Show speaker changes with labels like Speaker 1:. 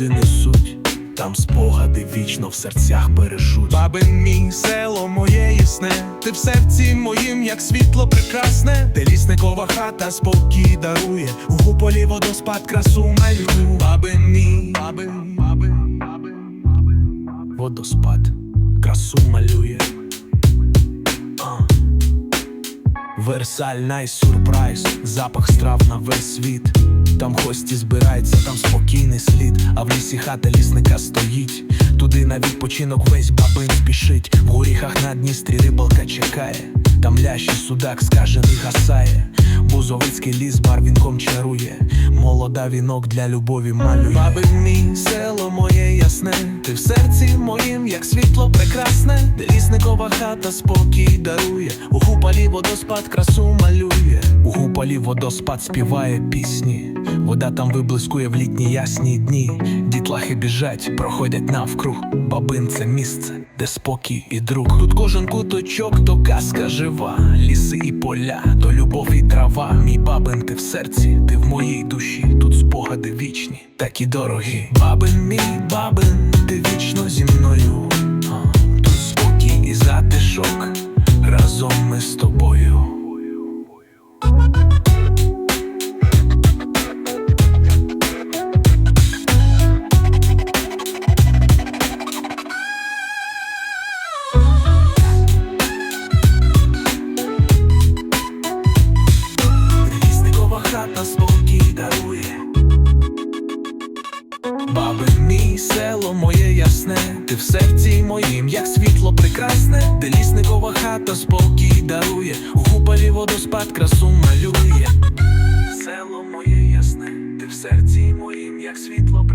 Speaker 1: люди несуть, там спогади вічно в серцях бережуть.
Speaker 2: Бабин мій село моє ясне, ти в серці моїм, як світло прекрасне, де лісникова хата спокій дарує, у гуполі водоспад красу малює. Бабин мій, бабин, бабин, бабин, бабин.
Speaker 1: Водоспад красу малює. Версаль найсюрприз, запах страв на весь світ. Гості збираються, там спокійний слід, а в лісі хата лісника стоїть. Туди на відпочинок весь бабин спішить. В горіхах на Дністрі рибалка чекає. Там лящий судак скажений гасає. Бузовицький ліс барвінком чарує. Молода вінок для любові малює.
Speaker 2: Бабин мій село моє ясне, ти в серці моїм, як світло прекрасне, де лісникова хата спокій дарує, у гуполі водоспад красу малює.
Speaker 1: У гуполі водоспад співає пісні, вода там виблискує в літні ясні дні. Дітлахи біжать, проходять навкруг. Бабин це місце, де спокій і друг. Тут кожен куточок, то казка жива. Ліси і поля, то любов і трава. Мій бабин, ти в серці, ти в моїй душі. Тут спогади вічні, такі дорогі. Бабин, мій бабин, ти в серці моїм, як світло прекрасне, де лісникова хата спокій дарує, у гуполі водоспад красу малює. Село моє ясне, ти в серці моїм, як світло